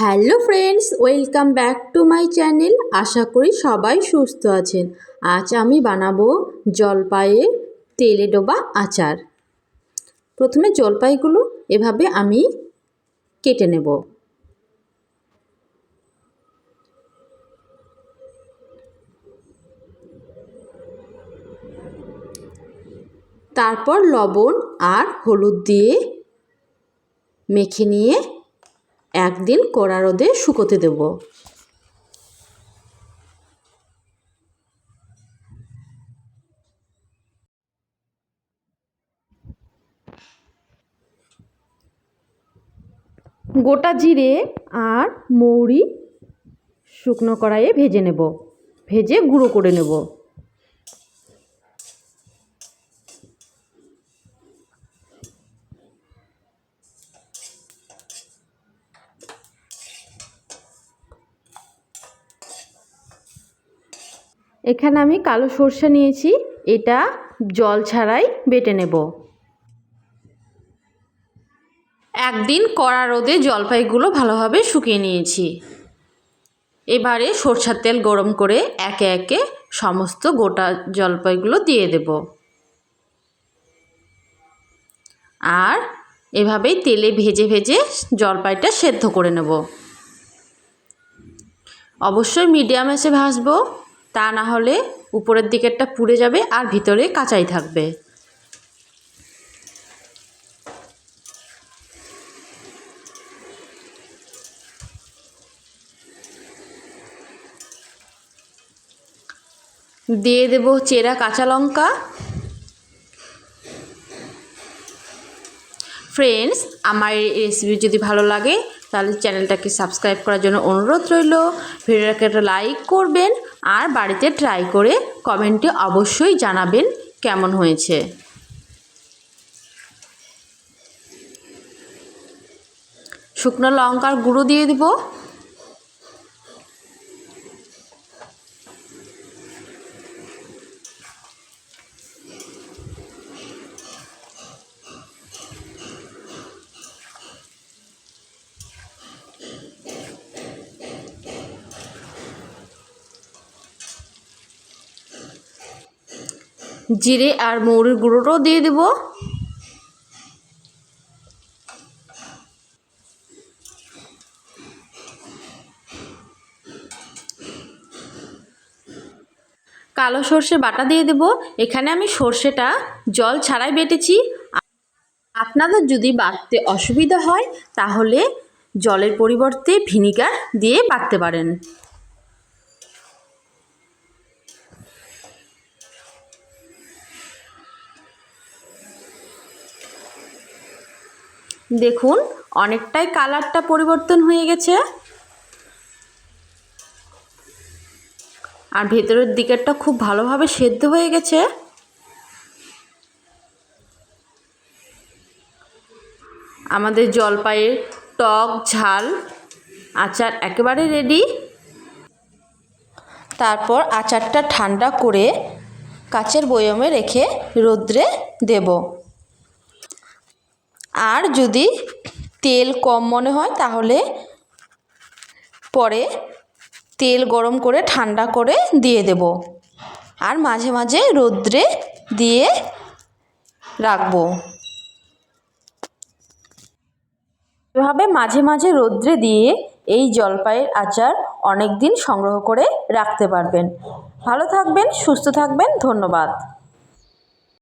Hello friends, welcome back to my channel. আশা করি সবাই সুস্থ আছেন। আজ আমি বানাবো জলপাইয়ের তেলে ডোবা আচার। প্রথমে জলপাইগুলো এভাবে আমি কেটে নেব। তারপর লবণ আর হলুদ দিয়ে মেখে নিয়ে একদিন কড়া রোদে শুকোতে দেব। গোটা জিরে আর মৌরি শুকনো কড়াইয়ে ভেজে নেব। ভেজে গুঁড়ো করে নেব। এখানে আমি কালো সর্ষে নিয়েছি, এটা জল ছাড়াই বেটে নেব। একদিন কড়া রোদে জলপাইগুলো ভালোভাবে শুকিয়ে নিয়েছি। এবারে সরষার তেল গরম করে একে একে সমস্ত গোটা জলপাইগুলো দিয়ে দেব। আর এভাবেই তেলে ভেজে ভেজে জলপাইটা সেদ্ধ করে নেব। অবশ্যই মিডিয়াম এসে ভাজবো। তা না হলে উপরের দিকেরটা পুড়ে যাবে আর ভিতরে কাঁচাই থাকবে। দিয়ে দেব চেরা কাঁচা লঙ্কা। ফ্রেন্ডস আমার এই রেসিপি যদি ভালো লাগে, তাহলে চ্যানেলটাকে সাবস্ক্রাইব করার জন্য অনুরোধ রইল। ভিডিওটাকে একটা লাইক করবেন আর বাড়িতে ট্রাই করে কমেন্টে অবশ্যই জানাবেন কেমন হয়েছে। শুকনো লঙ্কার গুঁড়ো দিয়ে দেব। জিরে আর মৌরির গুঁড়োটাও দিয়ে দেব। কালো সর্ষে বাটা দিয়ে দেব। এখানে আমি সর্ষেটা জল ছাড়াই বেটেছি। আপনাদের যদি বাটতে অসুবিধা হয়, তাহলে জলের পরিবর্তে ভিনিগার দিয়ে বাটতে পারেন। দেখুন, অনেকটাই কালারটা পরিবর্তন হয়ে গেছে। আর ভেতরের দিকেরটা খুব ভালোভাবে সেদ্ধ হয়ে গেছে। আমাদের জলপাইয়ের টক, ঝাল, আচার একেবারে রেডি তারপর আচারটা ঠান্ডা করে কাচের বয়মে রেখে রোদ্রে দেব। আর যদি তেল কম মনে হয়, তাহলে পরে তেল গরম করে ঠান্ডা করে দিয়ে দেব। আর মাঝে মাঝে রোদ্রে দিয়ে রাখব। এভাবে মাঝে মাঝে রোদ্রে দিয়ে এই জলপাইয়ের আচার অনেক দিন সংগ্রহ করে রাখতে পারবেন। ভালো থাকবেন, সুস্থ থাকবেন, ধন্যবাদ।